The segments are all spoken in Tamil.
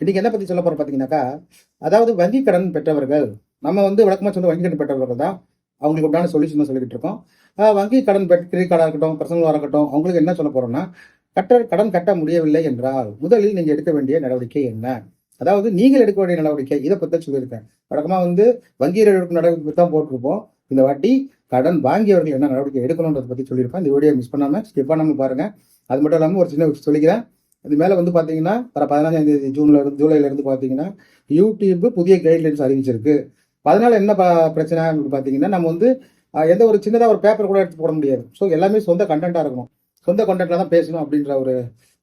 இன்றைக்கி என்ன பற்றி சொல்ல போகிறோம் பார்த்தீங்கன்னாக்கா அதாவது வங்கி கடன் பெற்றவர்கள் நம்ம வந்து வழக்கமாக சொல்ல வங்கி கடன் பெற்றவர்கள் தான் அவங்களுக்கு உண்டான சொல்யூஷன் சொல்லிக்கிட்டு இருக்கோம். வங்கி கடன் பெற்ற கிரெடிட் கார்டாக இருக்கட்டும் பர்சனலாக இருக்கட்டும் அவங்களுக்கு என்ன சொல்ல போகிறோம்னா கட்ட கடன் கட்ட முடியவில்லை என்றால் முதலில் நீங்கள் எடுக்க வேண்டிய நடவடிக்கை என்ன? அதாவது நீங்கள் எடுக்க வேண்டிய நடவடிக்கை இதை பற்றி சொல்லியிருக்கேன். வழக்கமாக வந்து வங்கியில் எடுக்கும் நடவடிக்கை தான் போட்டிருப்போம். இந்த வாட்டி கடன் வாங்கியவர்கள் என்ன நடவடிக்கை எடுக்கணுன்றதை பற்றி சொல்லியிருப்பேன். இந்த வீடியோ மிஸ் பண்ணாமல் ஸ்கிப் பண்ணாமல் பாருங்கள் அது மட்டும் இல்லாமல் ஒரு சின்ன சொல்லிக்கிறேன். இது மேலே வந்து பார்த்தீங்கன்னா வர பதினஞ்சாம் தேதி ஜூன்ல இருந்து ஜூலைலேருந்து பார்த்தீங்கன்னா யூடியூப் புதிய கைட்லைன்ஸ் அறிவிச்சிருக்கு. அதனால என்ன பிரச்சனை பார்த்தீங்கன்னா நம்ம வந்து எந்த ஒரு சின்னதாக ஒரு பேப்பர் கூட எடுத்து போட முடியாது. ஸோ எல்லாமே சொந்த கண்டென்ட்டாக இருக்கணும். சொந்த கண்டென்ட்டில் தான் பேசணும் அப்படின்ற ஒரு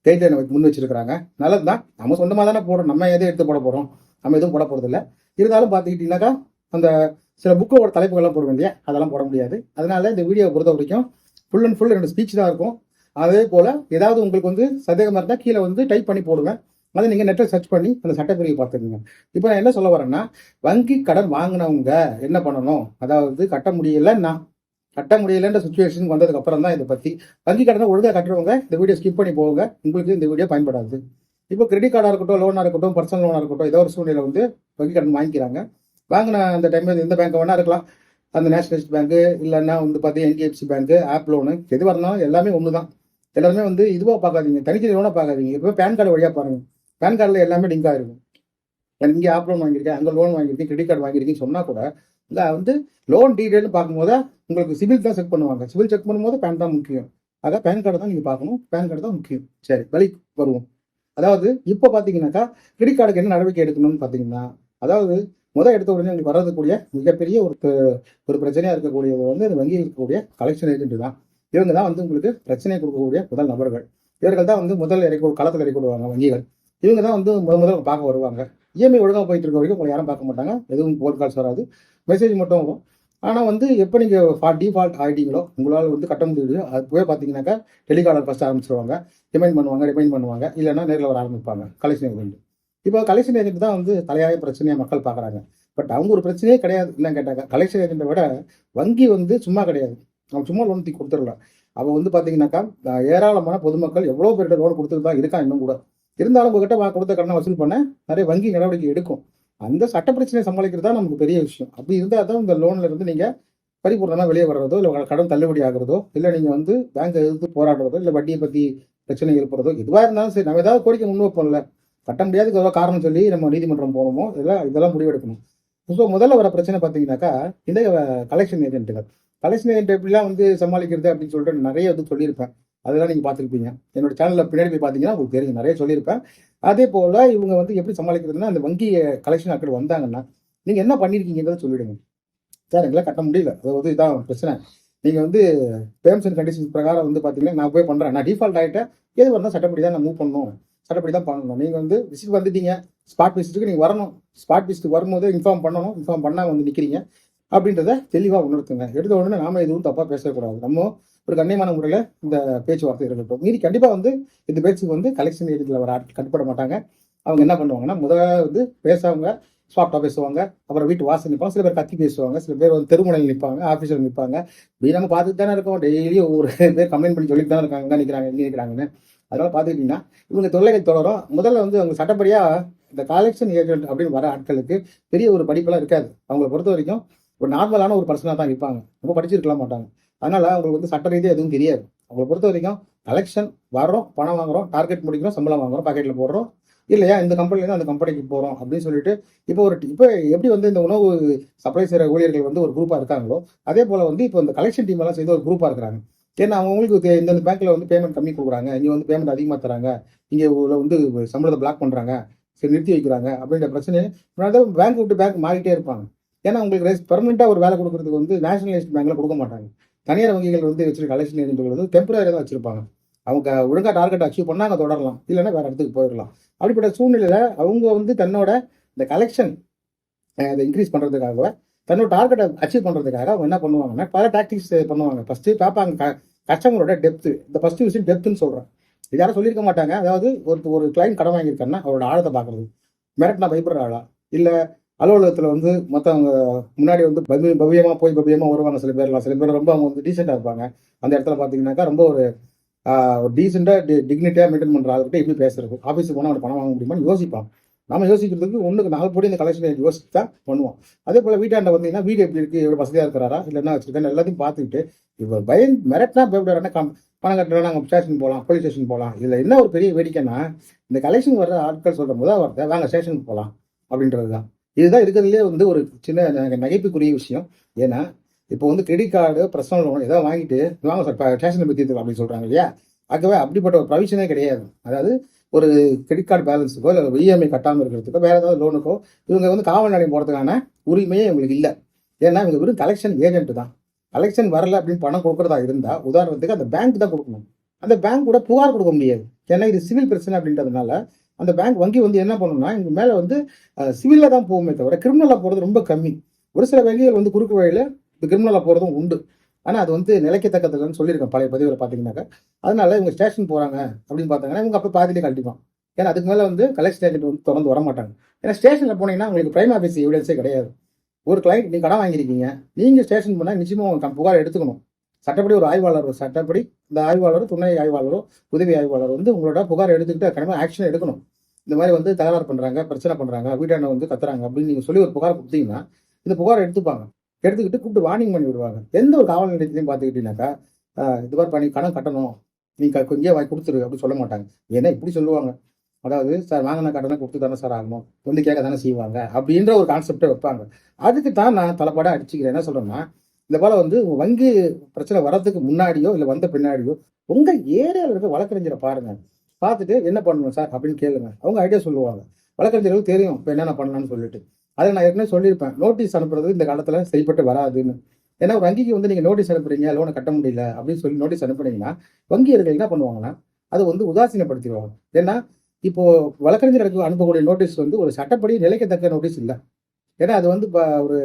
கைட்லைன் முன் வச்சிருக்கிறாங்க. நல்லது தான் நம்ம சொந்தமாக தானே போடுறோம். நம்ம எதை எடுத்து போட போகிறோம் நம்ம எதுவும் போட போகிறது இல்லை இருந்தாலும் பார்த்துக்கிட்டிங்கனாக்கா அந்த சில புக்கோட தலைப்புகள்லாம் போடுவோம் இல்லையா? அதெல்லாம் போட முடியாது. அதனால இந்த வீடியோ பொறுத்த வரைக்கும் ஃபுல் அண்ட் ஃபுல் ரெண்டு ஸ்பீச் தான் இருக்கும். அதே போல் ஏதாவது உங்களுக்கு வந்து சந்தேகமாக இருந்தால் கீழே வந்து டைப் பண்ணி போடுவேன் அதை நீங்கள் நெட்டில் சர்ச் பண்ணி அந்த சட்டப்பிரிவு பார்த்துக்கோங்க. இப்போ நான் என்ன சொல்ல வரேன்னா வங்கி கடன் வாங்கினவங்க என்ன பண்ணணும்? அதாவது கட்ட முடியலன்னா கட்ட முடியலன்ற சுச்சுவேஷன் வந்ததுக்கு அப்புறம் தான் இதை பற்றி வங்கி கடனை ஒழுங்காக கட்டுறவங்க இந்த வீடியோ ஸ்கிப் பண்ணி போங்க. உங்களுக்கு இந்த வீடியோ பயன்படாது. இப்போ கிரெடிட் கார்டாக இருக்கட்டும் லோனாக இருக்கட்டும் பர்சனல் லோனாக இருக்கட்டும் ஏதோ ஒரு சூழ்நிலை வந்து வங்கி கடன் வாங்கிக்கிறாங்க. வாங்கின அந்த டைமில் எந்த பேங்க் வேணால் இருக்கலாம். அந்த நேஷனலிஸ்ட் பேங்க்கு இல்லைன்னா வந்து பார்த்தீங்கன்னா என்டிஎஃப்சி பேங்க்கு ஆப் லோனு எது வரணும் எல்லாமே ஒன்று தான் எல்லாருமே வந்து இதுவாக பார்க்காதீங்க தனிச்சு லோனாக பார்க்காதீங்க இப்போ பேன் கார்டு வழியாக பாருங்கள் பேன் கார்டில் எல்லாமே லிங்காக இருக்கும். எனக்கு இங்கே ஆப் லோன் வாங்கியிருக்கேன் அங்கே லோன் வாங்கியிருக்கேன் கிரெடிட் கார்டு வாங்கியிருக்கேன்னு சொன்னால் கூட இல்லை வந்து லோன் டீட்டெயில்னு பார்க்கும்போது உங்களுக்கு சிவில் தான் செக் பண்ணுவாங்க. சிவில் செக் பண்ணும்போது பேன் தான் முக்கியம். ஆக பேன் கார்டு தான் நீங்கள் பார்க்கணும். பேன் கார்டு தான் முக்கியம். சரி வழி வருவோம். அதாவது இப்போ பார்த்தீங்கன்னாக்கா கிரெடிட் கார்டுக்கு என்ன நடவடிக்கை எடுக்கணும்னு பார்த்தீங்கன்னா அதாவது முதல் எடுத்த உடனே உங்களுக்கு வரதுக்கூடிய மிகப்பெரிய ஒரு ஒரு பிரச்சனையாக இருக்கக்கூடிய வந்து வங்கியில் இருக்கக்கூடிய கலெக்ஷன் ஏஜென்ட் தான். இவங்க தான் வந்து உங்களுக்கு பிரச்சனை கொடுக்கக்கூடிய முதல் நபர்கள். இவர்கள் தான் வந்து முதல் இறக்கி களத்தில் இறக்கி விடுவாங்க வங்கிகள். இவங்க தான் வந்து முதல் முதல் பார்க்க வருவாங்க. இஎம்ஐ ஒழுங்காக போயிட்டு இருக்க வரைக்கும் உங்களை யாரும் பார்க்க மாட்டாங்க. எதுவும் போன் கால்ஸ் வராது. மெசேஜ் மட்டும் வரும். ஆனால் வந்து எப்போ நீங்கள் ஃபா டிஃபால்ட் ஆகிட்டீங்களோ உங்களால் வந்து கட்ட முடியலையோ அது போய் பார்த்தீங்கன்னாக்கா டெலிகாலர் ஃபஸ்ட் ஆரம்பிச்சிருவாங்க. ரிமைண்ட் பண்ணுவாங்க ரிமைண்ட் பண்ணுவாங்க. இல்லைன்னா நேரில் வர ஆரம்பிப்பாங்க. கலெக்ஷன் ஏஜென்ட் இப்போ கலெக்ஷன் ஏஜென்ட் தான் வந்து தலையாய பிரச்சனையை மக்கள் பார்க்குறாங்க. பட் அவங்க ஒரு பிரச்சனையே கிடையாது. என்ன கேட்டாங்க கலெக்ஷன் ஏஜென்ட்டை விட வங்கி வந்து சும்மா கிடையாது. அவன் சும்மா லோன் தூக்கி கொடுத்துடலாம் அவள் வந்து பார்த்தீங்கன்னாக்கா ஏராளமான பொதுமக்கள் எவ்வளோ பேர்கிட்ட லோன் கொடுத்துட்டு தான் இருக்கான் இன்னும் கூட. இருந்தாலும் உங்ககிட்ட வா- கொடுத்த கடனை வசூல் பண்ண நிறைய வங்கி நடவடிக்கை எடுக்கும். அந்த சட்ட பிரச்சனையை சமாளிக்கிறது தான் நமக்கு பெரிய விஷயம். அப்படி இருந்தால் தான் இந்த லோன்ல இருந்து நீங்கள் பரிபூர்ணமாக வெளியே வர்றதோ இல்லை கடன் தள்ளுபடி ஆகுறதோ இல்லை நீங்கள் வந்து பேங்க் எதிர்த்து போராடுறதோ இல்லை வட்டியை பற்றி பிரச்சனை ஏற்படுறதோ எதுவாக இருந்தாலும் சரி நம்ம ஏதாவது கோரிக்கை முன்வைப்போம்ல. கட்ட முடியாதுக்கு ஏதாவது காரணம் சொல்லி நம்ம நீதிமன்றம் போகணுமோ இதெல்லாம் இதெல்லாம் முடிவெடுக்கணும். ஸோ முதல்ல வர பிரச்சனை பார்த்தீங்கன்னாக்கா இந்த கலெக்ஷன் ஏஜென்ட்டுகள் கலெக்ஷன் எப்படிலாம் வந்து சமாளிக்கிறது அப்படின்னு சொல்லிட்டு நிறைய வந்து சொல்லியிருப்பேன். அதெல்லாம் நீங்கள் பார்த்துருப்பீங்க. என்னோட சேனலில் பின்னாடி போய் பார்த்தீங்கன்னா உங்களுக்கு தெரியும். நிறைய சொல்லியிருப்பேன். அதே போல் இவங்க வந்து எப்படி சமாளிக்கிறதுன்னா அந்த வங்கி கலெக்ஷன் அக்கௌண்ட் வந்தாங்கன்னா நீங்கள் என்ன பண்ணியிருக்கீங்கிறத சொல்லிடுங்க. சார் எங்களால் கட்ட முடியல. அதாவது இதான் பிரச்சனை. நீங்கள் வந்து டேர்ம்ஸ் அண்ட் கண்டிஷன்ஸ் பிரகாரம் வந்து பார்த்தீங்கன்னா நான் போய் பண்ணுறேன் நான் டிஃபால்ட் ஆகிட்டேன் எது வந்தால் சட்டப்படி தான் நான் மூவ் பண்ணணும். சட்டப்படி தான் பண்ணணும். நீங்கள் வந்து விசிட் வந்துட்டீங்க. ஸ்பாட் விசிட்டுக்கு நீங்கள் வரணும். ஸ்பாட் விசிட்டுக்கு வரும்போது இன்ஃபார்ம் பண்ணணும். இன்ஃபார்ம் பண்ணால் வந்து நிற்கிறீங்க அப்படின்றத தெளிவாக உணர்த்துங்க. எடுத்த உடனே நாம எதுவும் தப்பாக பேசக்கூடாது. நம்ம ஒரு கண்ணியமான முறையில் இந்த பேச்சுவார்த்தை இருக்கட்டும் மீறி கண்டிப்பாக வந்து இந்த பேச்சுக்கு வந்து கலெக்ஷன் ஏஜென்ட்ல வர ஆட்கள் கட்டுப்பட மாட்டாங்க. அவங்க என்ன பண்ணுவாங்கன்னா முதல்ல வந்து பேசுறவங்க சாஃப்டாக பேசுவாங்க. அப்புறம் வீட்டு வாசல் நிற்பாங்க சில பேர் கத்தி பேசுவாங்க. சில பேர் வந்து தெருமுனையில் நிற்பாங்க ஆஃபீஸில் நிற்பாங்க இப்படி நம்ம பார்த்துட்டு தானே இருக்கோம். டெய்லி ஒவ்வொரு பேர் கம்ப்ளைண்ட் பண்ணி சொல்லிட்டு தானே இருக்காங்க. எங்கே நிற்கிறாங்க எங்கே நிற்கிறாங்கன்னு அதனால பார்த்துக்கிட்டிங்கன்னா இவங்க தொல்லைகள் தொடரும். முதல்ல வந்து அவங்க சட்டப்படியாக இந்த கலெக்ஷன் ஏஜென்ட் அப்படின்னு வர ஆட்களுக்கு பெரிய ஒரு படிப்பெல்லாம் இருக்காது. அவங்களை பொறுத்த வரைக்கும் ஒரு நார்மலான ஒரு பர்சனாக தான் நிற்பாங்க ரொம்ப படிச்சிருக்கலாம் மாட்டாங்க. அதனால அவங்களுக்கு வந்து சட்ட ரீதியாக எதுவும் தெரியாது. அவங்களை பொறுத்த வரைக்கும் கலெக்ஷன் வர்றோம் பணம் வாங்குறோம் டார்கெட் முடிக்கிறோம் சம்பளம் வாங்குறோம் பாக்கெட்டில் போடுறோம். இல்லையா? இந்த கம்பெனிலேருந்து அந்த கம்பெனிக்கு போகிறோம் அப்படின்னு சொல்லிட்டு இப்போ ஒரு இப்போ எப்படி வந்து இந்த உணவு சப்ளை செய்கிற ஊழியர்கள் வந்து ஒரு குரூப்பாக இருக்காங்களோ அதே போல் வந்து இப்போ இந்த கலெக்ஷன் டீம் எல்லாம் சேர்ந்து ஒரு குரூப்பாக இருக்கிறாங்க. ஏன்னா அவங்களுக்கு தே- இந்த பேங்க்கில் வந்து பேமெண்ட் கம்மி கொடுக்குறாங்க. இங்கே வந்து பேமெண்ட் அதிகமாக தராங்க. இங்கே வந்து சம்பளத்தை பிளாக் பண்ணுறாங்க சரி நிறுத்தி வைக்கிறாங்க அப்படின்ற பிரச்சனை பேங்க் விட்டு பேங்க் மாறிட்டே இருப்பாங்க. ஏன்னா உங்களுக்கு பெர்மனெண்ட்டாக ஒரு வேலை கொடுக்குறதுக்கு வந்து நேஷனலைஸ்ட் பேங்க்ல கொடுக்க மாட்டாங்க. தனியார் வங்கிகள் வந்து வச்சிருக்க கலெக்ஷன் ஏஜென்ட்கள் வந்து டெம்பரரி தான் வச்சிருப்பாங்க. அவங்க ஒழுங்கா டார்கெட் அச்சீவ் பண்ணால் அங்கே தொடரலாம். இல்லைன்னா வேறு இடத்துக்கு போயிடலாம். அப்படிப்பட்ட சூழ்நிலையில் அவங்க வந்து தன்னோட இந்த கலெக்ஷன் அதை இன்க்ரீஸ் பண்ணுறதுக்காக தன்னோட டார்கெட்டை அச்சீவ் பண்ணுறதுக்காக அவங்க என்ன பண்ணுவாங்கன்னா பல டாக்டிக்ஸ் பண்ணுவாங்க. ஃபஸ்ட்டு பார்ப்பாங்க கஸ்டமரோட டெப்த்து இந்த ஃபஸ்ட்டு விஷயம் டெப்த்னு சொல்கிறேன் இது யாரும் சொல்லியிருக்க மாட்டாங்க. அதாவது ஒரு ஒரு கிளைண்ட் கடன் வாங்கியிருக்காருன்னா அவரோட ஆழத்தை பார்க்கறது. மிரட்டினா பயப்படுற ஆளா? இல்லை அலுவலகத்தில் வந்து மற்றவங்க முன்னாடி வந்து பவ்ய பவ்யமாக போய் பவ்யமாக வருவாங்க சில பேர்லாம். சில பேர் ரொம்ப அவங்க வந்து டீசெண்டாக இருப்பாங்க. அந்த இடத்துல பார்த்தீங்கன்னாக்கா ரொம்ப ஒரு ஒரு டீசெண்டாக டி டிக்னிட்டியாக மெயின்டைன் பண்ற எப்படி பேசுறது. ஆஃபீஸுக்கு போனால் அவன் பணம் வாங்க முடியுமான்னு யோசிப்பான். நம்ம யோசிக்கிறதுக்கு ஒன்றுக்கு நாலு போடி இந்த கலெக்ஷன் யோசிச்சு தான் பண்ணுவோம் அதே போல் வீட்டாண்ட வந்தீங்கன்னா வீடு எப்படி இருக்குது எவ்வளோ வசதியாக இருக்கிறாரா? இல்லை என்ன வச்சிருக்கான்னு எல்லாத்தையும் பார்த்துக்கிட்டு இப்போ பயன் மிரட்டினா பயப்படுறாருன்னா கம் பணம் கட்டுறா நாங்கள் ஸ்டேஷன் போகலாம் போலீஸ் ஸ்டேஷன் போகலாம் இதில் என்ன ஒரு பெரிய வேடிக்கைன்னா இந்த கலெக்ஷன் வர்ற ஆட்கள் சொல்கிற முதல் வார்த்தை வாங்க ஸ்டேஷனுக்கு போகலாம் அப்படின்றது தான் இதுதான் இருக்கிறதுலே வந்து ஒரு சின்ன நகைப்புக்குரிய விஷயம். ஏன்னா இப்போ வந்து கிரெடிட் கார்டு பர்சனல் லோன் ஏதாவது வாங்கிட்டு வாங்க சார் ஸ்டேஷனை பற்றி அப்படின்னு சொல்கிறாங்க இல்லையா? ஆகவே அப்படிப்பட்ட ஒரு ப்ரொவிஷனே கிடையாது. அதாவது ஒரு கிரெடிட் கார்டு பேலன்ஸுக்கோ இல்லை இஎம்ஐ கட்டாமல் இருக்கிறதுக்கோ வேறு ஏதாவது லோனுக்கோ இவங்க வந்து காவல் நிலையம் போகிறதுக்கான உரிமையே இவங்களுக்கு இல்லை. ஏன்னா இவங்க வெறும் கலெக்ஷன் ஏஜென்ட் தான். கலெக்ஷன் வரல அப்படின்னு பணம் கொடுக்குறதா இருந்தால் உதாரணத்துக்கு அந்த பேங்க் தான் கொடுக்கணும். அந்த பேங்க் கூட புகார் கொடுக்க முடியாது. ஏன்னா இது சிவில் பிரச்சனை அப்படின்றதுனால அந்த பேங்க் வங்கி வந்து என்ன பண்ணணும்னா இங்க மேலே வந்து சிவிலில் தான் போகுமே தவிர கிரிமினலாக போகிறது ரொம்ப கம்மி. ஒரு சில வங்கிகள் வந்து குறுக்கு வழியில் இந்த கிரிமினலாக போகிறதும் உண்டு. ஆனால் அது வந்து நிலைக்கத்தக்கதில்லைன்னு சொல்லியிருக்கேன் பழைய பதிவில் பார்த்தீங்கன்னாக்கா அதனால இவங்க ஸ்டேஷன் போகிறாங்க அப்படின்னு பார்த்தாங்கன்னா இவங்க அப்போ பாதிலே கழட்டிப்பான் ஏன்னா அதுக்கு மேலே வந்து கலெக்ஷன் ஏஜென்ட் வந்து தொடர்ந்து வர மாட்டாங்க. ஏன்னா ஸ்டேஷனில் போனீங்கன்னா உங்களுக்கு பிரைம் ஆஃபீஸ் எவிடன்ஸே கிடையாது. ஒரு கிளைண்ட் நீங்கள் கடன் வாங்கியிருக்கீங்க. நீங்கள் ஸ்டேஷன் போனால் நிச்சயமாக புகார் எடுத்துக்கணும். சட்டப்படி ஒரு ஆய்வாளர் சட்டப்படி இந்த ஆய்வாளர் துணை ஆய்வாளரோ உதவி ஆய்வாளர் வந்து உங்களோட புகார் எடுத்துக்கிட்டு கண்டிப்பாக ஆக்ஷன் எடுக்கணும். இந்த மாதிரி வந்து தகராறு பண்ணுறாங்க பிரச்சனை பண்ணுறாங்க வீட்டாண்ட வந்து கத்துறாங்க அப்படின்னு நீங்கள் சொல்லி ஒரு புகார் கொடுத்தீங்கன்னா இந்த புகார் எடுத்துப்பாங்க. எடுத்துக்கிட்டு கூப்பிட்டு வார்னிங் பண்ணி விடுவாங்க. எந்த ஒரு காவல் நிலையத்திலையும் பார்த்துக்கிட்டீங்கன்னாக்கா இது மாதிரி பண்ணி கடன் கட்டணும். நீங்கள் கொஞ்சம் வாங்கி கொடுத்துரு அப்படின்னு சொல்ல மாட்டாங்க. ஏன்னா இப்படி சொல்லுவாங்க. அதாவது சார் வாங்கின கடனை கொடுத்து தானே சார் ஆகணும். வந்து கேட்க தானே செய்வாங்க அப்படின்ற ஒரு கான்செப்டை வைப்பாங்க. அதுக்கு தான் நான் தலைப்பாடாக அடிச்சுக்கிறேன். என்ன சொல்றேன்னா இந்த போல வந்து வங்கி பிரச்சனை வரதுக்கு முன்னாடியோ இல்லை வந்த பின்னாடியோ உங்க ஏரியாவில் இருக்க வழக்கறிஞரை பாருங்க. பார்த்துட்டு என்ன பண்ணணும் சார் அப்படின்னு கேளுங்க. அவங்க ஐடியா சொல்லுவாங்க. வழக்கறிஞர்களுக்கு தெரியும் இப்போ என்னென்ன பண்ணலாம்னு சொல்லிட்டு. அதை நான் ஏற்கனவே சொல்லியிருப்பேன். நோட்டீஸ் அனுப்புறது இந்த காலத்தில் சரிப்பட்டு வராதுன்னு. ஏன்னா வங்கிக்கு வந்து நீங்கள் நோட்டீஸ் அனுப்புறீங்க லோனை கட்ட முடியல அப்படின்னு சொல்லி நோட்டீஸ் அனுப்புனீங்கன்னா வங்கியர்கள் என்ன பண்ணுவாங்கன்னா அதை வந்து உதாசீனப்படுத்திடுவாங்க. ஏன்னா இப்போ வழக்கறிஞர்களுக்கு அனுப்பக்கூடிய நோட்டீஸ் வந்து ஒரு சட்டப்படி நிலைக்கத்தக்க நோட்டீஸ் இல்லை. ஏன்னா அது வந்து இப்போ ஒரு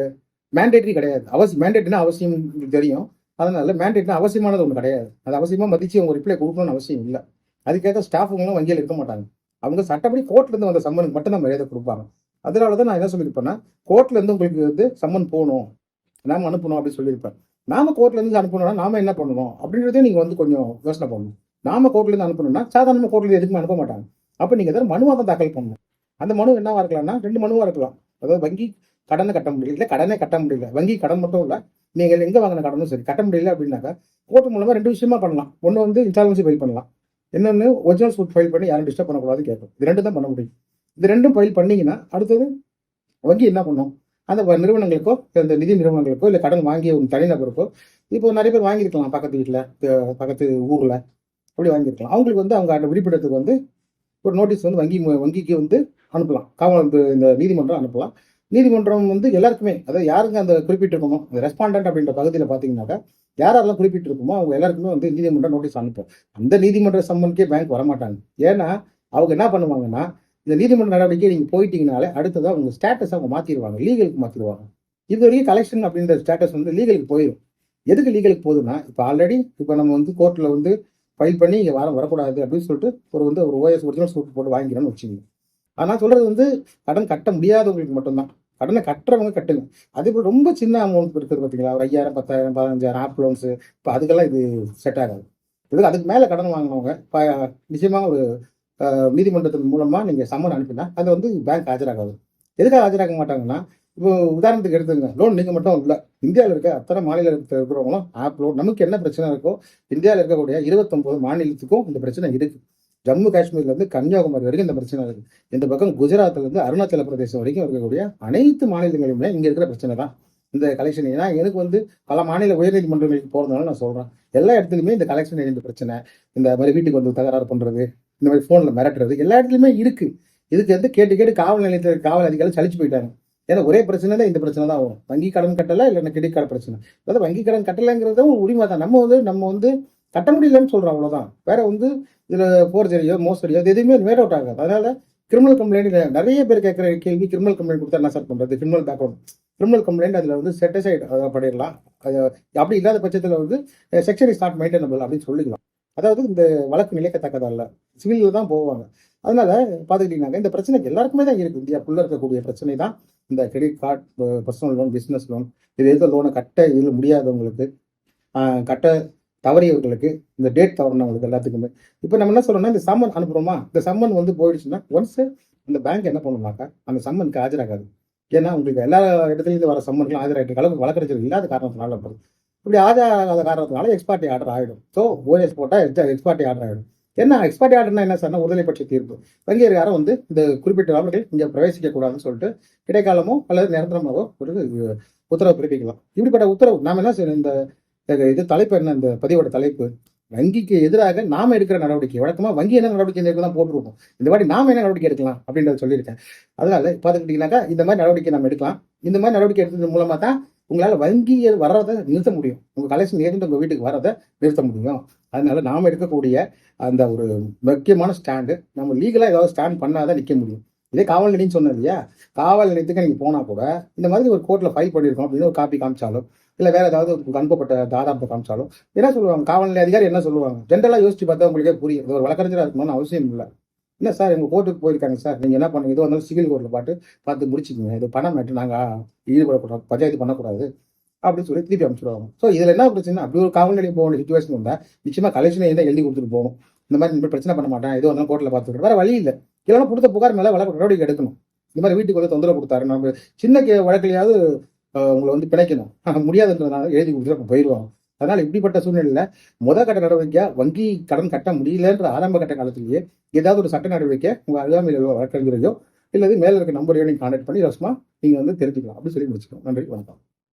மேண்டேட்ரி கிடையாது. அவசியம் மேண்டேட்ரினா அவசியம் உங்களுக்கு தெரியும். அதனால மேண்டேட்னா அவசியமானது ஒன்று கிடையாது. அது அவசியமாக மதித்து அவங்க ரிப்ளை கொடுக்கணும்னு அவசியம் இல்லை. அதுக்கேற்ற ஸ்டாஃபுங்களும் வங்கியில் இருக்க மாட்டாங்க. அவங்க சட்டப்படி கோர்ட்லேருந்து வந்த சம்மனுக்கு மட்டும் தான் மரியாதை கொடுப்பாங்க. அதனால தான் நான் என்ன சொல்லியிருப்பேன்னா கோர்ட்லேருந்து உங்களுக்கு வந்து சம்மன் போகணும். நாம் அனுப்பணும் அப்படின்னு சொல்லியிருப்பேன். நாம கோர்ட்லேருந்து அனுப்பணும்னா நாம என்ன பண்ணணும்? அப்படின்றதே நீங்கள் வந்து கொஞ்சம் யோசனை பண்ணணும். நாம கோர்ட்லேருந்து அனுப்பணும்னா சாதாரண கோர்ட்லேருந்து எதுக்குமே அனுப்ப மாட்டாங்க. அப்போ நீங்கள் ஏதாவது மனுவாக தான் தாக்கல் பண்ணணும். அந்த மனு என்னவாக இருக்கலாம்னா ரெண்டு மனுவாக இருக்கலாம். அதாவது வங்கி கடனை கட்ட முடியல. இல்லை கடனே கட்ட முடியல. வங்கி கடன் மட்டும் இல்லை நீங்கள் எங்கே வாங்கின கடனும் சரி கட்ட முடியல அப்படின்னாக்கா கோர்ட் மூலமாக ரெண்டு விஷயமா பண்ணலாம். ஒன்று வந்து இன்சால்வன்சி ஃபைல் பண்ணலாம். என்னென்னு ஒரிஜினல் சூட் ஃபைல் பண்ணி யாரும் டிஸ்டர்ப் பண்ணக்கூடாது கேட்கும் இது ரெண்டு தான் பண்ண முடியும். இது ரெண்டும் ஃபைல் பண்ணிங்கன்னா அடுத்தது வங்கி என்ன பண்ணும்? அந்த வ- நிறுவனங்களுக்கோ இந்த நிதி நிறுவனங்களுக்கோ இல்லை கடன் வாங்கிய ஒரு தனிநபருக்கோ இப்போ நிறைய பேர் வாங்கியிருக்கலாம். பக்கத்து வீட்டில் பக்கத்து ஊரில் அப்படி வாங்கியிருக்கலாம். அவங்களுக்கு வந்து அவங்க அந்த விடுப்பிடத்துக்கு வந்து ஒரு நோட்டீஸ் வந்து வங்கி வங்கிக்கு வந்து அனுப்பலாம். காவல் இந்த நீதிமன்றம் அனுப்பலாம். நீதிமன்றம் வந்து எல்லாருக்குமே அதாவது யாருங்க அந்த குறிப்பிட்டிருக்கோமோ அந்த ரெஸ்பாண்டன்ட் அப்படின்ற பகுதியில் பார்த்தீங்கன்னாக்கா யாரெல்லாம் குறிப்பிட்டிருக்குமோ அவங்க எல்லாருக்குமே வந்து நீதிமன்றம் நோட்டீஸ் அனுப்பும். அந்த நீதிமன்ற சம்மனுக்கே பேங்க் வரமாட்டாங்க. ஏன்னா அவங்க என்ன பண்ணுவாங்கன்னா இந்த நீதிமன்ற நடவடிக்கை நீங்கள் போயிட்டீங்கனாலே அடுத்ததாக அவங்க ஸ்டேட்டஸ் அவங்க மாற்றிடுவாங்க லீகலுக்கு மாற்றிடுவாங்க இது வரைக்கும் கலெக்ஷன் அப்படின்ற ஸ்டேட்டஸ் வந்து லீகலுக்கு போயிடும் எதுக்கு லீகலுக்கு போகுதுன்னா இப்போ ஆல்ரெடி இப்போ நம்ம வந்து கோர்ட்டில் வந்து ஃபைல் பண்ணி இங்கே வாரம் வரக்கூடாது அப்படின்னு சொல்லிட்டு ஒரு வந்து ஒரு ஓஎஸ் ஒரிஜினல் சூட் போட்டு வாங்கிக்கிறோன்னு வச்சுக்கோங்க. ஆனால் சொல்கிறது வந்து கடன் கட்ட முடியாதவங்களுக்கு மட்டும்தான். கடனை கட்டுறவங்க கட்டுங்க. அதே போல் ரொம்ப சின்ன அமௌண்ட் இருக்குது பார்த்தீங்களா ஒரு ஐயாயிரம் பத்தாயிரம் பதினஞ்சாயிரம் ஆப் லோன்ஸு இப்போ அதுக்கெல்லாம் இது செட் ஆகாது. இதுக்கு அதுக்கு மேலே கடன் வாங்கினவங்க இப்போ நிச்சயமாக ஒரு நீதிமன்றத்தின் மூலமாக நீங்கள் சம்மன் அனுப்பினா அது வந்து பேங்க் ஆஜராகாது. எதுக்காக ஆஜராக மாட்டாங்கன்னா இப்போ உதாரணத்துக்கு எடுத்துங்க லோன் நீங்கள் மட்டும் இல்லை. இந்தியாவில் இருக்க அத்தனை மாநிலத்தில் இருக்கிறவங்களும் ஆப் லோன் நமக்கு என்ன பிரச்சனை இருக்கோ இந்தியாவில் இருக்கக்கூடிய இருபத்தொம்போது மாநிலத்துக்கும் இந்த பிரச்சனை இருக்குது ஜம்மு காஷ்மீர்லேருந்து கன்னியாகுமரி வரைக்கும் இந்த பிரச்சனை இருக்கு. இந்த பக்கம் குஜராத்லேருந்து அருணாச்சல பிரதேசம் வரைக்கும் இருக்கக்கூடிய அனைத்து மாநிலங்களிலுமே இங்கே இருக்கிற பிரச்சனை தான். இந்த கலெக்ஷன் ஏன்னா எனக்கு வந்து பல மாநில உயர்நீதிமன்றங்களுக்கு போகிறதுனால நான் சொல்கிறேன் எல்லா இடத்துலையுமே இந்த கலெக்ஷன் இந்த பிரச்சனை இந்த மாதிரி வீட்டுக்கு வந்து தகராறு பண்ணுறது இந்த மாதிரி ஃபோனில் மிரட்டுறது எல்லா இடத்துலையுமே இருக்கு. இதுக்கு வந்து கேட்டு கேட்டு காவல் நிலையத்தில் காவல் அதிகாரி சளிச்சு போயிட்டாங்க. ஏன்னா ஒரே பிரச்சனை தான் இந்த பிரச்சனை தான் வரும். வங்கி கடன் கட்டலை இல்லைன்னா கிரெடிட் கார்டு பிரச்சனை. அதாவது வங்கி கடன் கட்டலைங்கிறதும் உரிமை தான் நம்ம வந்து நம்ம வந்து கட்ட முடியலன்னு சொல்றோம் அவ்வளவுதான். வேற வந்து இதுல போர்ஜரியோ மோசடியோ இது எதுவுமே மேட் அவுட் ஆகாது. அதனால கிரிமினல் கம்ப்ளைண்ட் நிறைய பேர் கேட்குற கேள்வி கிரிமினல் கம்ப்ளைண்ட் கொடுத்தா என்ன சார் பண்றது? கிரிமினல் பேக்ரவுண்ட் கிரிமினல் கம்ப்ளைண்ட் அதுல வந்து செட்டிசைட் பண்ணிடலாம். அது அப்படி இல்லாத பட்சத்துல வந்து செக்ஷன் இஸ் நாட் மெயின்டெனபிள் அப்படின்னு சொல்லிக்கலாம். அதாவது இந்த வழக்கு நிலைக்கத்தக்கதல்ல. சிவிலில் தான் போவாங்க. அதனால பார்த்துக்கிட்டீங்கன்னா இந்த பிரச்சனை எல்லாருக்குமே தான் இருக்கு. இந்தியாக்குள்ள இருக்கக்கூடிய பிரச்சனை தான். இந்த credit card personal loan business loan இது எதுவும் லோனை கட்ட இதில் முடியாதவங்களுக்கு கட்ட தவறியவர்களுக்கு இந்த டேட் தவறினவங்களுக்கு எல்லாத்துக்குமே. இப்போ நம்ம என்ன சொல்றோம்னா இந்த சம்மன் அனுப்புறோமா? இந்த சம்மன் வந்து போயிடுச்சுன்னா ஒன்ஸ் இந்த பேங்க் என்ன பண்ணுனாக்கா அந்த சம்மனுக்கு ஆஜராகாது. ஏன்னா உங்களுக்கு எல்லா இடத்துலேருந்து வர சம்மன்களும் ஆஜராகிட்டு அளவுக்கு வழக்கறிஞர் இல்லாத காரணத்தினால போகுது இப்படி ஆஜராகாத காரணத்தினால எக்ஸ்பார்ட்டி ஆர்டர் ஆகிடும் ஸோ ஓஎஸ் போட்டால் எக்ஸ்பார்ட்டி ஆர்டர் ஆகிடும் என்ன எக்ஸ்பார்ட்டி ஆர்டர்னா என்ன சார்னா உறுதிப்பட்ச தீர்ப்பு? வங்கியர் வந்து இந்த குறிப்பிட்ட நபர்கள் இங்கே பிரவேசிக்க கூடாதுன்னு சொல்லிட்டு இடைக்காலமோ அல்லது நிரந்தரமாகவோ ஒரு உத்தரவு பிறப்பிக்கலாம். இப்படிப்பட்ட உத்தரவு நாம் என்ன செய்யணும்? இந்த இது தலைப்பு என்ன? இந்த பதிவோட தலைப்பு. வங்கிக்கு எதிராக நாம எடுக்கிற நடவடிக்கை. வழக்கமா வங்கி என்ன நடவடிக்கை தான் போட்டிருப்போம். இந்த மாதிரி நாம என்ன நடவடிக்கை எடுக்கலாம் அப்படின்றத சொல்லியிருக்கேன் அதனால பார்த்துக்கிட்டீங்கன்னாக்கா இந்த மாதிரி நடவடிக்கை நம்ம எடுக்கலாம். இந்த மாதிரி நடவடிக்கை எடுத்தது மூலமா தான் உங்களால வங்கியில் வர்றதை நிறுத்த முடியும். உங்க கலெக்ஷன் ஏஜென்ட் உங்க வீட்டுக்கு வர்றதை நிறுத்த முடியும். அதனால நாம எடுக்கக்கூடிய அந்த ஒரு முக்கியமான ஸ்டாண்டு நம்ம லீகலா ஏதாவது ஸ்டாண்ட் பண்ணாதான் நிக்க முடியும். இதே காவல் நிலையம்னு சொன்னது இல்லையா? காவல் நிலையத்துக்கு நீங்க போனா கூட இந்த மாதிரி ஒரு கோர்ட்ல ஃபைல் பண்ணியிருக்கோம் அப்படின்னு ஒரு காப்பி காமிச்சாலும் இல்லை வேற ஏதாவது உங்களுக்கு அனுப்பப்பட்ட தாதாரத்தை காமிச்சாலும் என்ன சொல்லுவாங்க? காவல்நிலைய அதிகாரி என்ன சொல்லுவாங்க? ஜென்ரலாக யோசிச்சு பார்த்தா உங்களுக்கே புரியும். ஒரு வழக்கறிஞராக இருக்கணும்னு அவசியம் இல்லை. இல்லை சார் எங்கள் கோர்ட்டுக்கு போயிருக்காங்க சார். நீங்கள் என்ன பண்ணுங்க? இது வந்தாலும் சிவில் கோர்ட்டில் பாட்டு பார்த்து முடிச்சுக்கோங்க. இது பணம் மேட்டு நாங்கள் ஈடுபடக்கூடாது பஞ்சாயத்து பண்ணக்கூடாது அப்படின்னு சொல்லி திருப்பி அனுப்பிச்சிடுவாங்க ஸோ இதில் என்ன பிரச்சனை அப்படி ஒரு காவல் நிலையம் போக வேண்டிய சுச்சுவேஷன் இருந்தால் நிச்சயமாக கலெக்ஷனை தான் எழுதி கொடுத்துட்டு போகும் இந்த மாதிரி இந்த மாதிரி பிரச்சனை பண்ண மாட்டேன். ஏதோ வந்தாலும் கோர்ட்டில் பார்த்துக்கிட்டு வேறு வழி இல்லை. இல்லைன்னா கொடுத்த புகார் மேலே வழக்கு நடவடிக்கை எடுக்கணும். இந்த மாதிரி வீட்டுக்கு வந்து தொந்தரவு கொடுத்தாரு. நம்ம சின்ன கே வழக்கிலையாவது உங்களை வந்து பிணைக்கணும். முடியாதுன்றதுனால எழுதி கொடுத்துட்டு போயிடுவாங்க. அதனால் இப்படிப்பட்ட சூழ்நிலையில் முத கட்ட நடவடிக்கையாக வங்கி கடன் கட்ட முடியலன்ற ஆரம்ப கட்ட காலத்திலேயே ஏதாவது ஒரு சட்ட நடவடிக்கை உங்கள் அருகாமையில் உள்ள வழக்கறிஞரையோ இல்லது மேலே இருக்க நம்பரையோ நீங்கள் கான்டாக்ட் பண்ணி ரசமாக நீங்கள் வந்து தெரிஞ்சுக்கலாம். அப்படின்னு சொல்லி முடிச்சுக்கலாம். நன்றி. வணக்கம்.